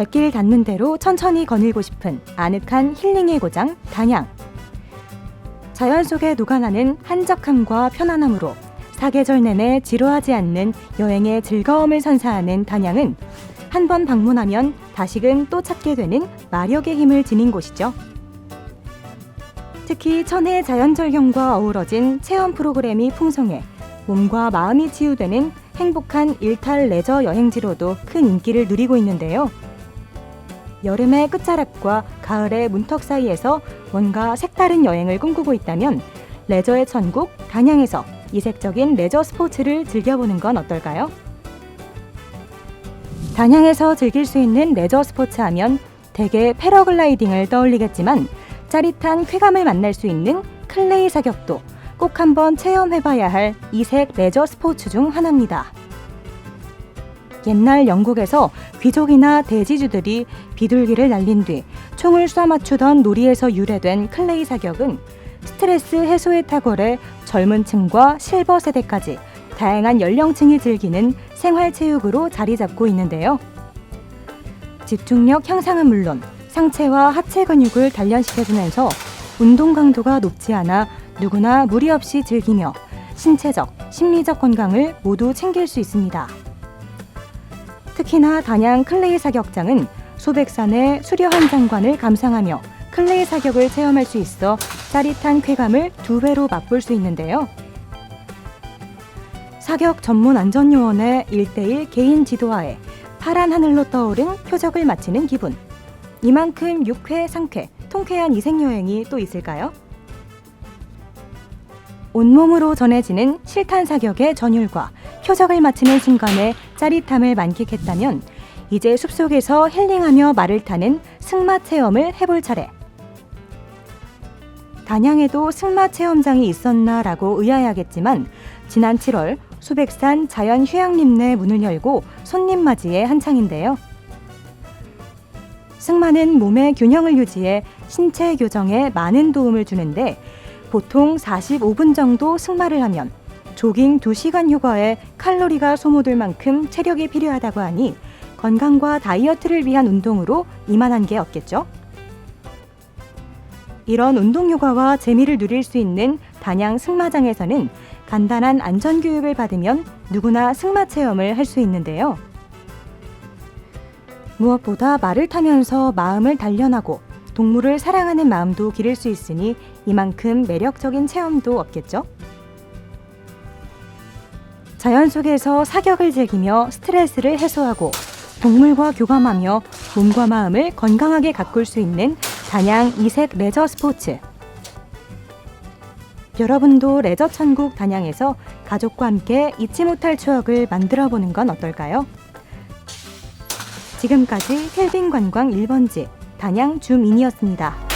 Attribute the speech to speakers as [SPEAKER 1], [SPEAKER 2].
[SPEAKER 1] 발길 닿는 대로 천천히 거닐고 싶은 아늑한 힐링의 고장 단양. 자연 속에 녹아나는 한적함과 편안함으로 사계절 내내 지루하지 않는 여행의 즐거움을 선사하는 단양은 한 번 방문하면 다시금 또 찾게 되는 마력의 힘을 지닌 곳이죠. 특히 천혜의 자연절경과 어우러진 체험 프로그램이 풍성해 몸과 마음이 치유되는 행복한 일탈 레저 여행지로도 큰 인기를 누리고 있는데요. 여름의 끝자락과 가을의 문턱 사이에서 뭔가 색다른 여행을 꿈꾸고 있다면 레저의 천국 단양에서 이색적인 레저 스포츠를 즐겨보는 건 어떨까요? 단양에서 즐길 수 있는 레저 스포츠 하면 대개 패러글라이딩을 떠올리겠지만 짜릿한 쾌감을 만날 수 있는 클레이 사격도 꼭 한번 체험해봐야 할 이색 레저 스포츠 중 하나입니다. 옛날 영국에서 귀족이나 대지주들이 비둘기를 날린 뒤 총을 쏴 맞추던 놀이에서 유래된 클레이 사격은 스트레스 해소에 탁월해 젊은 층과 실버 세대까지 다양한 연령층이 즐기는 생활체육으로 자리 잡고 있는데요. 집중력 향상은 물론 상체와 하체 근육을 단련시켜주면서 운동 강도가 높지 않아 누구나 무리 없이 즐기며 신체적, 심리적 건강을 모두 챙길 수 있습니다. 특히나 단양 클레이 사격장은 소백산의 수려한 장관을 감상하며 클레이 사격을 체험할 수 있어 짜릿한 쾌감을 두 배로 맛볼 수 있는데요. 사격 전문 안전요원의 1대1 개인 지도하에 파란 하늘로 떠오른 표적을 마치는 기분. 이만큼 유쾌, 상쾌, 통쾌한 이색여행이 또 있을까요? 온몸으로 전해지는 실탄 사격의 전율과 표적을 맞히는 순간의 짜릿함을 만끽했다면 이제 숲속에서 힐링하며 말을 타는 승마 체험을 해볼 차례. 단양에도 승마 체험장이 있었나라고 의아해하겠지만 지난 7월 수백산 자연 휴양림 내 문을 열고 손님 맞이에 한창인데요. 승마는 몸의 균형을 유지해 신체 교정에 많은 도움을 주는데 보통 45분 정도 승마를 하면 조깅 2시간 휴가에 칼로리가 소모될 만큼 체력이 필요하다고 하니 건강과 다이어트를 위한 운동으로 이만한 게 없겠죠? 이런 운동 휴가와 재미를 누릴 수 있는 단양 승마장에서는 간단한 안전 교육을 받으면 누구나 승마 체험을 할 수 있는데요. 무엇보다 말을 타면서 마음을 단련하고 동물을 사랑하는 마음도 기를 수 있으니 이만큼 매력적인 체험도 없겠죠? 자연 속에서 사격을 즐기며 스트레스를 해소하고 동물과 교감하며 몸과 마음을 건강하게 가꿀 수 있는 단양 이색 레저 스포츠. 여러분도 레저 천국 단양에서 가족과 함께 잊지 못할 추억을 만들어 보는 건 어떨까요? 지금까지 힐링 관광 1번지 단양 주민이었습니다.